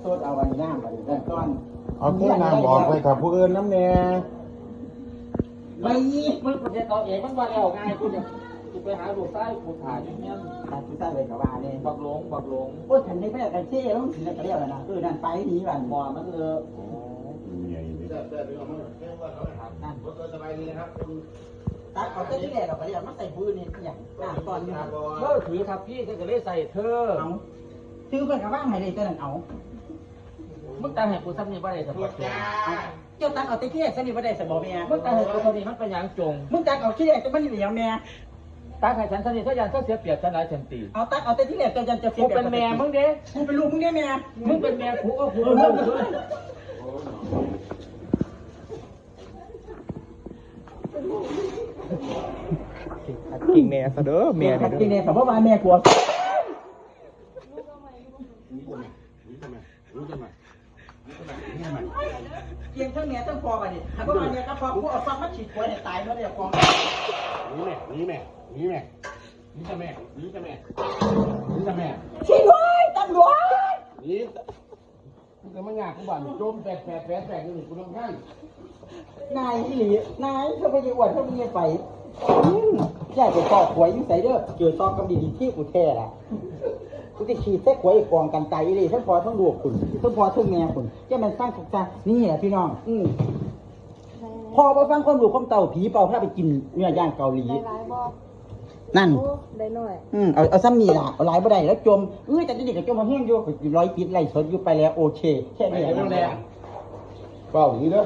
โทษเอาวันน้ำวันนี้ก้อนเอาแค่นางบอกไปกับผู้อื่นน้ำแน่ไปมึงกูจะเอาเองมันว่าแล้วไงกูจะกูไปหาลูกใต้กูถ่ายอย่างเงี้ยตาคุณตาเลยกับว่าเนี่ยบักหลงบักหลงโอ้ยฉันได้ไปกันเชี่ยต้องถึงจะเรียกแล้วนะเออนั่นไปหนีวันหมอมันเลอะใหญ่เลยตัดเอาเส้นที่แหลกเราไปเรียกมาใส่ปืนนี่อย่างน้ำก้อนนี่เมื่อถือทับพี่ก็เลยใส่เธอเอาซื้อไปกับว่างให้เลยตัวนั้นเอา มึงตาเห็นกูซ้ำนี่บ่ได้สมบูรณ์เจ้าตัดเอาเส้นที่แหลกเส้นนี้ไม่ได้สมบูรณ์เมียมึงตาเห็นกูคนนี้มันเป็นอย่างจง มึงตัดเอาที่แหลกจะไม่เหลียวเมียตาไข่ฉันสนิทถ้ายันถ้าเสียเปรียบฉันหลายฉันตีเอาตัดเอาเส้นที่แหลกจะจะจะกูเป็นแม่มึงเด้กูเป็นลูกมึงได้เมียมึงเป็นแม่กูก็กูเอเป็อนลูเรื่องกเลยกิ่งแม่ซะเด้อแม่ขัเด้ดกินอเนี่ยแต่ว่าแม่กลัวเกียงทั้ง เมียทั้งพอกันดิถ้าว่าเมียก็พอกูเอาฟังมาฉีดหัวเนี่ยตายแล้วเนี่ยกองนี่แม่นี่แม่นี่แม่นี่จะแม่นี่จะแม่นี่จะแม่ช่วยด้วยตำรวจนี่กูจะไม่งานกูบ้านจมแตกแตกแตกแตกนี่กูต้องให้นายอีหลีนายเขาไปยีอวดเขาไปยีไป ใช่ไปปอกหวยยุ่งใส่เด้อเจอซอกกำดีดีที่กูแท้ละกูจะฉีดเส้หวยกองกันใจอีหลีทั้งพอทั้งดวกคุณทั้งพอทั้งแม่คุณแกมันสร้างสุขใจนี่แหละพี่น้อง อืมพอไปฟังความดูความเต่าผีเป่าพาไปกินเนื้อย่างเกาหลี ได้หลายบ่นั่น โอ้ได้หน่อย อืมเอาเอาซ้ำนี่ล่ะเอาหลายบ่ได้แล้วจมเอ้ยแต่เด็กก็จมมาแห้งอยู่ร้อยปิดไหลสดอยู่ไปแล้วโอเค แค่ไปนี้เดี๋ยวแหแน่ละ เปล่าดีเด้อ